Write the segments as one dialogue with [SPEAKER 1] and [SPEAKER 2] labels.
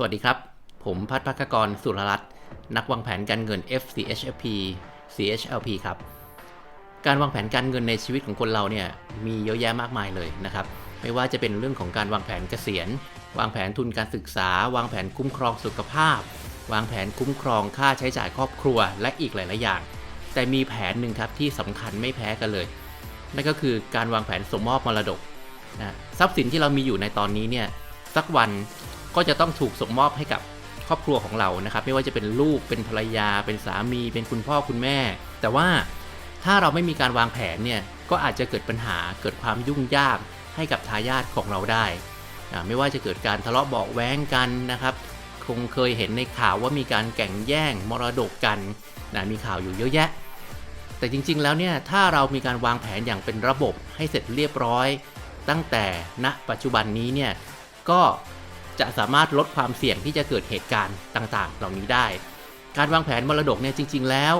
[SPEAKER 1] สวัสดีครับ ผมพัฒพักกรสุรรัตน์นักวางแผนการเงิน FCHFP CHLP ครับ การวางแผนการเงินในชีวิตของคนเราเนี่ยมีเยอะแยะมากมายเลยนะครับ ไม่ว่าจะเป็นเรื่องของการวางแผนเกษียณ วางแผนทุนการศึกษา วางแผนคุ้มครองสุขภาพ วางแผนคุ้มครองค่าใช้จ่ายครอบครัวและอีกหลาย ๆ อย่าง แต่มีแผนหนึ่งครับที่สำคัญไม่แพ้กันเลย นั่นก็คือการวางแผนสมมอบมรดกนะทรัพย์สินที่เรามีอยู่ในตอนนี้เนี่ยสักวัน ก็จะต้องถูกส่งมอบให้กับครอบครัวของเรานะครับ ไม่ว่าจะเป็นลูกเป็นภรรยา เป็นสามี เป็นคุณพ่อคุณแม่ แต่ว่าถ้าเราไม่มีการวางแผนเนี่ยก็อาจจะเกิดปัญหาเกิดความยุ่งยากให้กับทายาทของเราได้ ไม่ว่าจะเกิดการทะเลาะเบาะแว้งกันนะครับ คงเคยเห็นในข่าวว่ามีการแข่งแย่งมรดกกันนะมีข่าวอยู่เยอะแยะ แต่จริง ๆ แล้วเนี่ยถ้าเรามีการวางแผนอย่างเป็นระบบให้เสร็จเรียบร้อย ตั้งแต่ณปัจจุบันนี้เนี่ยก็ จะสามารถลดความเสี่ยงที่จะเกิดเหตุการณ์ต่างๆ เหล่านี้ได้ การวางแผนมรดกเนี่ยจริง ๆ แล้ว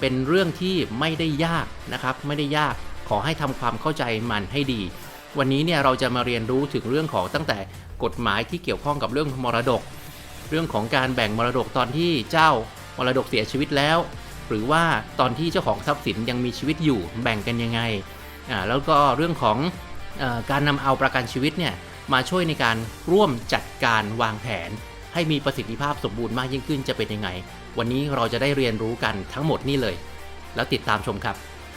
[SPEAKER 1] เป็นเรื่องที่ไม่ได้ยากนะครับไม่ได้ยากขอให้ทำความเข้าใจมันให้ดี วันนี้เนี่ยเราจะมาเรียนรู้ถึงเรื่องของตั้งแต่กฎหมายที่เกี่ยวข้องกับเรื่องมรดก เรื่องของการแบ่งมรดกตอนที่เจ้ามรดกเสียชีวิตแล้ว หรือว่าตอนที่เจ้าของทรัพย์สินยังมีชีวิตอยู่แบ่งกันยังไงอ่าแล้วก็เรื่องของอการนำเอาประกันชีวิตเนี่ย มาช่วยในการร่วมจัดการวางแผน ให้มีประสิทธิภาพสมบูรณ์มากยิ่งขึ้นจะเป็นยังไง วันนี้เราจะได้เรียนรู้กันทั้งหมดนี่เลย แล้วติดตามชมครับ